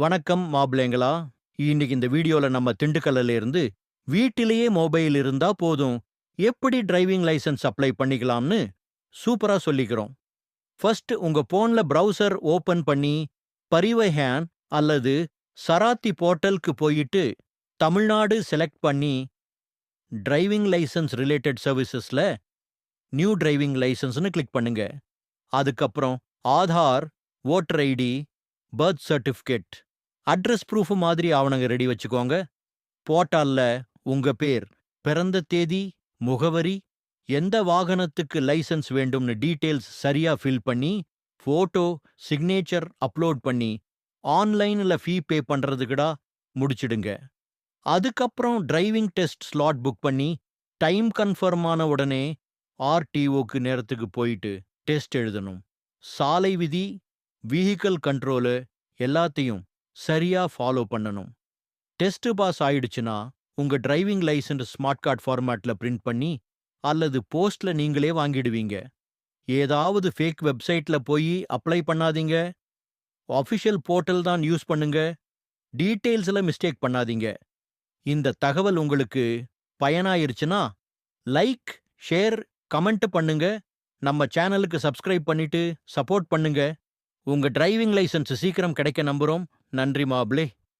வணக்கம் மாப்பிள்ளைங்களா. இன்னைக்கு இந்த வீடியோல நம்ம திண்டுக்கல்ல இருந்து வீட்டிலேயே மொபைல் இருந்தா போதும். எப்படி டிரைவிங் லைசன்ஸ் அப்ளை பண்ணிக்கலாம்னு சூப்பரா சொல்லிக்கிறோம். ஃபர்ஸ்ட் உங்க போன்ல ப்ரௌசர் ஓபன் பண்ணி பரிவஹேன் அல்லது சராத்தி போர்ட்டலுக்கு போயிட்டு தமிழ்நாடு செலக்ட் பண்ணி டிரைவிங் லைசன்ஸ் ரிலேட்டட் சர்வீசஸ்ல நியூ டிரைவிங் லைசன்ஸ்னு கிளிக் பண்ணுங்க. அதுக்கப்புறம் Aadhaar voter ID birth certificate address proof மாதிரி ஆவணங்க ரெடி வச்சுக்கோங்க. போர்ட்டால்ல உங்க பேர் பிறந்த தேதி முகவரி எந்த வாகனத்துக்கு லைசன்ஸ் வேண்டும்னு டீட்டெயில்ஸ் சரியா ஃபில் பண்ணி ஃபோட்டோ சிக்னேச்சர் அப்லோட் பண்ணி ஆன்லைன்ல ஃபீ பே பண்றதுக்குடா முடிச்சிடுங்க. அதுக்கப்புறம் டிரைவிங் டெஸ்ட் ஸ்லாட் புக் பண்ணி டைம் கன்ஃபர்ம் ஆன உடனே ஆர்டிஓக்கு நேரத்துக்கு போயிட்டு டெஸ்ட் எழுதணும். சாலை விதி வெஹிக்கிள் கண்ட்ரோலு எல்லாத்தையும் சரியா ஃபாலோ பண்ணணும். டெஸ்ட் பாஸ் ஆயிடுச்சுன்னா உங்க டிரைவிங் லைசென்ஸ் ஸ்மார்ட் கார்டு ஃபார்மேட்ல பிரிண்ட் பண்ணி அல்லது போஸ்ட்ல நீங்களே வாங்கிடுவீங்க. ஏதாவது ஃபேக் வெப்சைட்ல போய் அப்ளை பண்ணாதீங்க. ஆஃபிஷியல் போர்ட்டல் தான் யூஸ் பண்ணுங்க. டீட்டெயில்ஸில் மிஸ்டேக் பண்ணாதீங்க. இந்த தகவல் உங்களுக்கு பயனாயிருச்சுன்னா லைக் ஷேர் கமெண்ட் பண்ணுங்க. நம்ம சேனலுக்கு சப்ஸ்கிரைப் பண்ணிட்டு சப்போர்ட் பண்ணுங்க. உங்க டிரைவிங் லைசன்ஸ் சீக்கிரம் கிடைக்க நம்புறோம். நன்றி மாப்ளே.